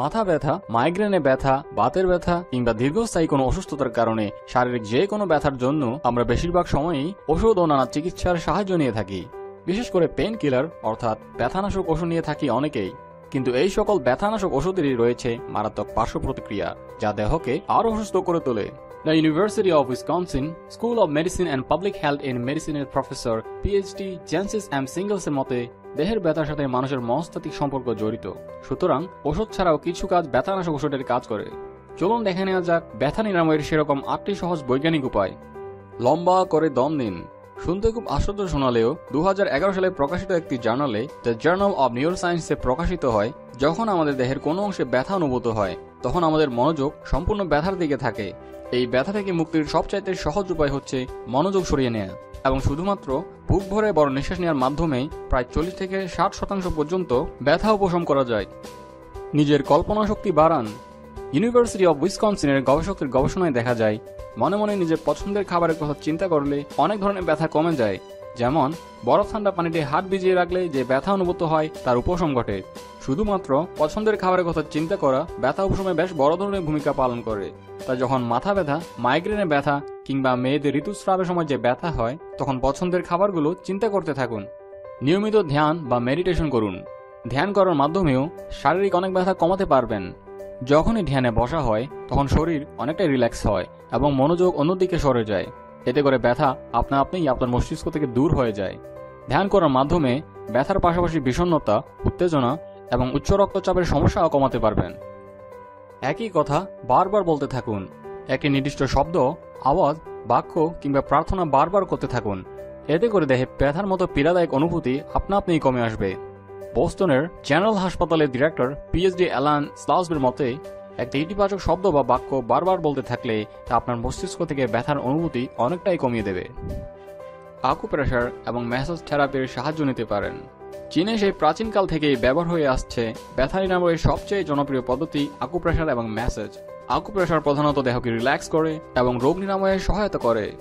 মাথা ব্যথা মাইগ্রেনে ব্যথা, বাতের ব্যথা কিংবা দীর্ঘস্থায়ী কোনো অসুস্থতার কারণে শারীরিক যে কোনো ব্যথার জন্য আমরা বেশিরভাগ সময়ই ওষুধ ও নানা চিকিৎসার সাহায্য নিয়ে থাকি। বিশেষ করে পেন কিলার অর্থাৎ ব্যথানাশক ওষুধ নিয়ে থাকি অনেকেই। কিন্তু এই সকল ব্যথানাশক ওষুধেরই রয়েছে মারাত্মক পার্শ্ব প্রতিক্রিয়া যা দেহকে আরও অসুস্থ করে তোলে। The university of Wisconsin, school of medicine and public health in মেডিসিনের প্রফেসর, পিএইচডি জেন্সিস এম সিঙ্গলসের মতে দেহের ব্যথার সাথে মানুষের মনস্তাত্ত্বিক সম্পর্ক জড়িত। সুতরাং ওষুধ ছাড়াও কিছু কাজ ব্যথানাশক ওষুধের কাজ করে। চলুন দেখে নেওয়া যাক, ব্যথা নিরাময়ের সেরকম আটটি সহজ বৈজ্ঞানিক উপায়। লম্বা করে দম দিন শুনতে খুব আশ্চর্য শোনালেও দু হাজার এগারো সালে প্রকাশিত একটি জার্নালে দ্য জার্নাল অব নিউরো সায়েন্সে প্রকাশিত হয়, যখন আমাদের দেহের কোনো অংশে ব্যথা অনুভূত হয়, তখন আমাদের মনোযোগ সম্পূর্ণ ব্যথার দিকে থাকে। এই ব্যথা থেকে মুক্তির সবচাইতে সহজ উপায় হচ্ছে মনোযোগ সরিয়ে নেওয়া এবং শুধুমাত্র বুক ভরে বড় নিঃশ্বাস নেওয়ার মাধ্যমেই প্রায় চল্লিশ থেকে ষাট শতাংশ পর্যন্ত ব্যথা উপশম করা যায়। নিজের কল্পনা শক্তি বাড়ান। ইউনিভার্সিটি অব উইসকনসিনের গবেষকের গবেষণায় দেখা যায়, মনে মনে নিজের পছন্দের খাবারের কথা চিন্তা করলে অনেক ধরনের ব্যথা কমে যায়। যেমন, বরফ ঠান্ডা পানিতে হাত ভিজিয়ে রাখলে যে ব্যথা অনুভূত হয় তার উপশম ঘটে। শুধুমাত্র পছন্দের খাবারের কথা চিন্তা করা ব্যথা উপশমে বেশ বড় ধরনের ভূমিকা পালন করে। তাই যখন মাথা ব্যথা মাইগ্রেনের ব্যথা কিংবা মেয়েদের ঋতুস্রাবের সময় যে ব্যথা হয়, তখন পছন্দের খাবারগুলো চিন্তা করতে থাকুন। নিয়মিত ধ্যান বা মেডিটেশন করুন। ধ্যান করার মাধ্যমেও শারীরিক অনেক ব্যথা কমাতে পারবেন। যখনই ধ্যানে বসা হয়, তখন শরীর অনেকটাই রিল্যাক্স হয় এবং মনোযোগ অন্যদিকে সরে যায়। এতে করে ব্যথা আপনা আপনিই আপনার মস্তিষ্ক থেকে দূর হয়ে যায়। ধ্যান করার মাধ্যমে ব্যথার পাশাপাশি বিষণ্ণতা, উত্তেজনা এবং উচ্চ রক্তচাপের সমস্যাও কমাতে পারবেন। একই কথা বারবার বলতে থাকুন। একটি নির্দিষ্ট শব্দ, আওয়াজ, বাক্য কিংবা প্রার্থনা বারবার করতে থাকুন। এতে করে দেহে ব্যথার মতো পীড়াদায়ক অনুভূতি আপনা আপনিই কমে আসবে। বোস্টনের জেনারেল হাসপাতালের ডিরেক্টর, পিএইচডি অ্যালান স্লাউসবের মতে একটা ইতিবাচক শব্দ বা বাক্য বারবার বলতে থাকলে তা আপনার মস্তিষ্ক থেকে ব্যথার অনুভূতি অনেকটাই কমিয়ে দেবে। আকুপ্রেশার এবং ম্যাসাজ থেরাপির সাহায্য নিতে পারেন। চীনে সেই প্রাচীনকাল থেকেই ব্যবহার হয়ে আসছে ব্যথা নিরাময়ের সবচেয়ে জনপ্রিয় পদ্ধতি আকুপ্রেশার এবং ম্যাসাজ। আকুপ্রেশার প্রধানত দেহকে রিল্যাক্স করে এবং রোগ নিরাময়ে সহায়তা করে।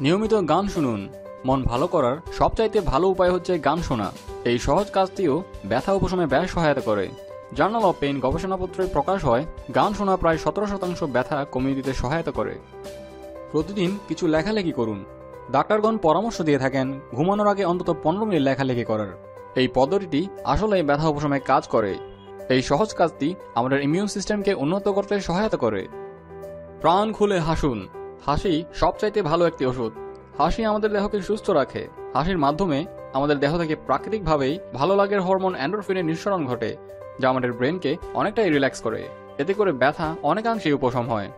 নিয়মিত গান শুনুন। মন ভালো করার সবচাইতে ভালো উপায় হচ্ছে গান শোনা। এই সহজ কাজটিও ব্যথা উপশমে ব্যয় সহায়তা করে। জার্নাল অফ পেইন গবেষণাপত্রে প্রকাশ হয়, গান শোনা প্রায় সতেরো শতাংশ ব্যথা কমিয়ে দিতে সহায়তা করে। প্রতিদিন কিছু লেখালেখি করুন। ডাক্তারগণ পরামর্শ দিয়ে থাকেন, ঘুমানোর আগে অন্তত পনেরো মিনিট লেখালেখি করার। এই পদ্ধতিটি আসলে ব্যথা উপশমে কাজ করে। এই সহজ কাজটি আমাদের ইমিউন সিস্টেমকে উন্নত করতে সহায়তা করে। প্রাণ খুলে হাসুন। হাসি সবচাইতে ভালো একটি ওষুধ। হাসি আমাদের দেহকে সুস্থ রাখে। হাসির মাধ্যমে আমাদের দেহ থেকে প্রাকৃতিকভাবেই ভালো লাগের হরমোন অ্যান্ডোরফিনের নিঃসরণ ঘটে। যা আমাদের ব্রেনকে অনেকটাই রিল্যাক্স করে। এতে করে ব্যথা অনেকাংশেই উপশম হয়।